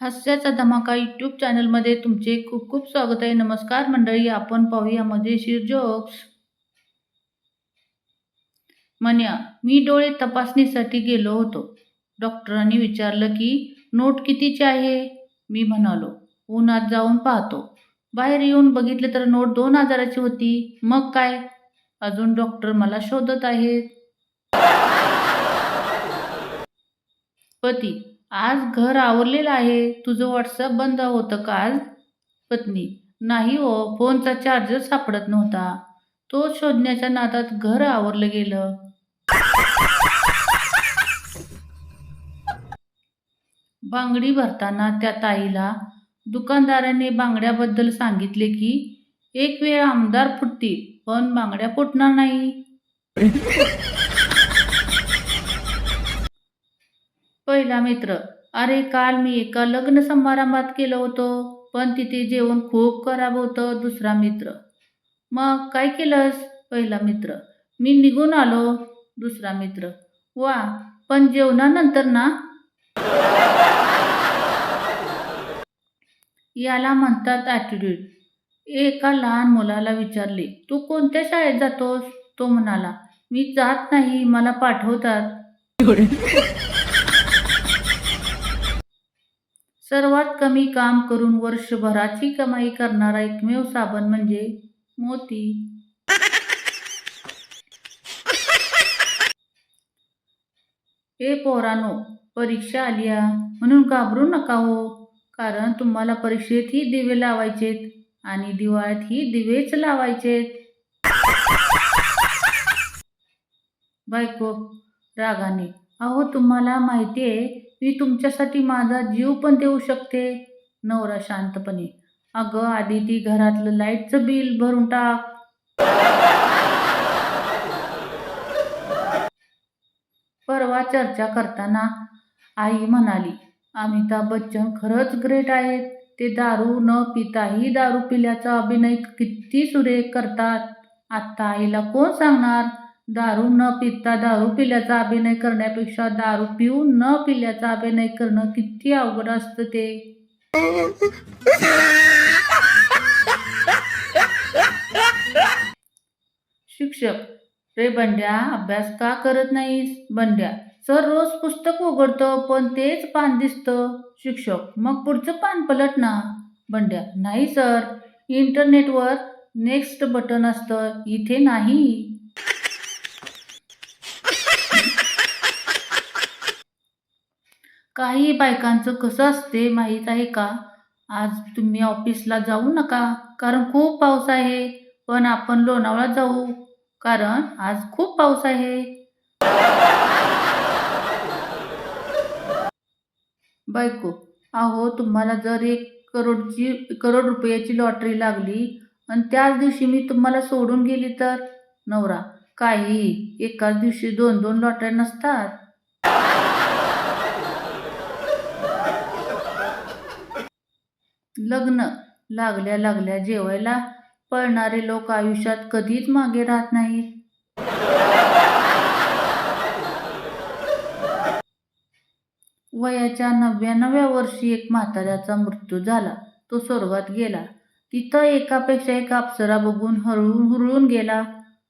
हास्याचा धमाका यूट्यूब चॅनलमध्ये तुमचे खूप खूप स्वागत आहे. नमस्कार मंडळी आपण पाहूया मजेशीर जोक्स म्हण्या मी डोळे तपासणीसाठी गेलो होतो. डॉक्टरांनी विचारलं की नोट कितीची आहे? मी म्हणालो उन्हात जाऊन पाहतो. बाहेर येऊन बघितलं तर नोट दोन हजाराची होती. मग काय? अजून डॉक्टर मला शोधत आहेत. पती आज घर आवरलेलं आहे. तुझं व्हॉट्सअप बंद होतं का आज? पत्नी नाही हो फोनचा चार्जर सापडत नव्हता. तो शोधण्याच्या नादात घर आवरलं गेलं. बांगडी भरताना त्या ताईला दुकानदाराने बांगड्याबद्दल सांगितले की एक वेळ आमदार फुटतील पण बांगड्या फुटणार नाही. पहिला मित्र. अरे काल मी एका लग्न समारंभात केलं होतो पण तिथे जेवण खूप खराब होतं दुसरा मित्र. मग काय केलंस? पहिला मित्र. मी निघून आलो दुसरा मित्र. वा पण जेवणानंतर ना? याला म्हणतात ॲटिट्यूड एका लहान मुलाला विचारले तू कोणत्या शाळेत जातोस? तो म्हणाला मी जात नाही मला पाठवतात. सर्वात कमी काम करून वर्षभराची कमाई करणारा एकमेव साबण म्हणजे मोती. ए पोरानो परीक्षा आली म्हणून घाबरू नका हो कारण तुम्हाला परीक्षेतही दिवे लावायचेत आणि दिवाळ्यातही दिवेच लावायचेत. बायको रागाने. अहो तुम्हाला माहिती आहे मी तुमच्यासाठी माझा जीव पण देऊ शकते. नवरा शांतपणे. अगं आधी ती घरातलं लाईटचं बिल भरून टाक. परवा चर्चा करताना आई म्हणाली अमिताभ बच्चन खरंच ग्रेट आहेत. ते दारू न पिताही दारू पिल्याचा अभिनय किती सुरेख करतात. आत्ता आईला कोण सांगणार? दारू न पिता दारू पिल्याचा अभिनय करण्यापेक्षा दारू पिऊन न पिल्याचा अभिनय करणं किती अवघड असतं ते. शिक्षक रे बंड्या अभ्यास का करत नाहीस? बंड्या सर रोज पुस्तक उघडतं पण तेच पान दिसतं. शिक्षक मग पुढचं पान पलट ना. बंड्या नाही सर. इंटरनेटवर नेक्स्ट बटन असतं. इथे नाही. काही बायकांचं कसं असते माहीत आहे का? आज तुम्ही ऑफिसला जाऊ नका कारण खूप पाऊस आहे. पण आपण लोणावळा जाऊ कारण आज खूप पाऊस आहे. बायको अहो तुम्हाला जर एक करोडची करोड रुपयाची लॉटरी लागली आणि त्याच दिवशी मी तुम्हाला सोडून गेली तर? नवरा काही एकाच दिवशी दोन दोन लॉटऱ्या नसतात. लग्न लागल्या लागल्या जेवायला पळणारे लोक आयुष्यात कधीच मागे राहत नाहीत. वयाच्या नव्याण्णव्या वर्षी एक म्हाताऱ्याचा मृत्यू झाला. तो स्वर्गात गेला. तिथं एकापेक्षा एक अप्सरा बघून हरळून हुरळून गेला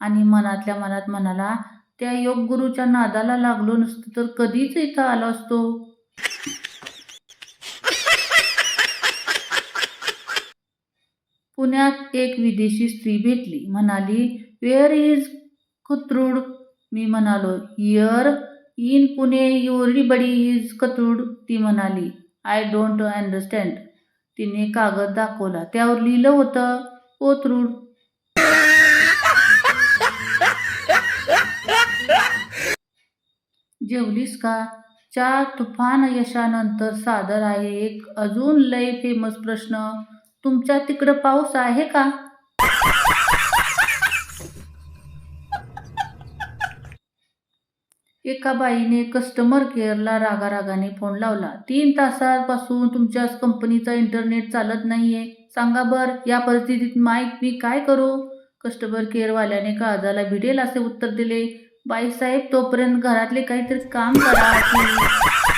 आणि मनातल्या मनात म्हणाला त्या योग गुरुच्या नादाला लागलो नसतो तर कधीच इथं आलो असतो. पुण्यात एक विदेशी स्त्री भेटली. म्हणाली वेअर इज कुत्रूड मी म्हणालो here in Pune everybody is Kothrud ती म्हणाली आय डोंट अंडरस्टँड तिने कागद दाखवला. त्यावर लिहिलं होतं कोथरूड जेवलीस का? च्या तुफान यशानंतर सादर आहे एक अजून लय फेमस प्रश्न. तुमच्या तिकडं पाऊस आहे का? एका बाईने कस्टमर केअरला रागारागाने फोन लावला. तीन तासापासून तुमच्या कंपनीचा इंटरनेट चालत नाहीये. सांगा बर या परिस्थितीत माईक मी काय करू? कस्टमर केअरवाल्याने काळजाला भिडेल असे उत्तर दिले. बाईसाहेब तोपर्यंत घरातले काहीतरी काम करा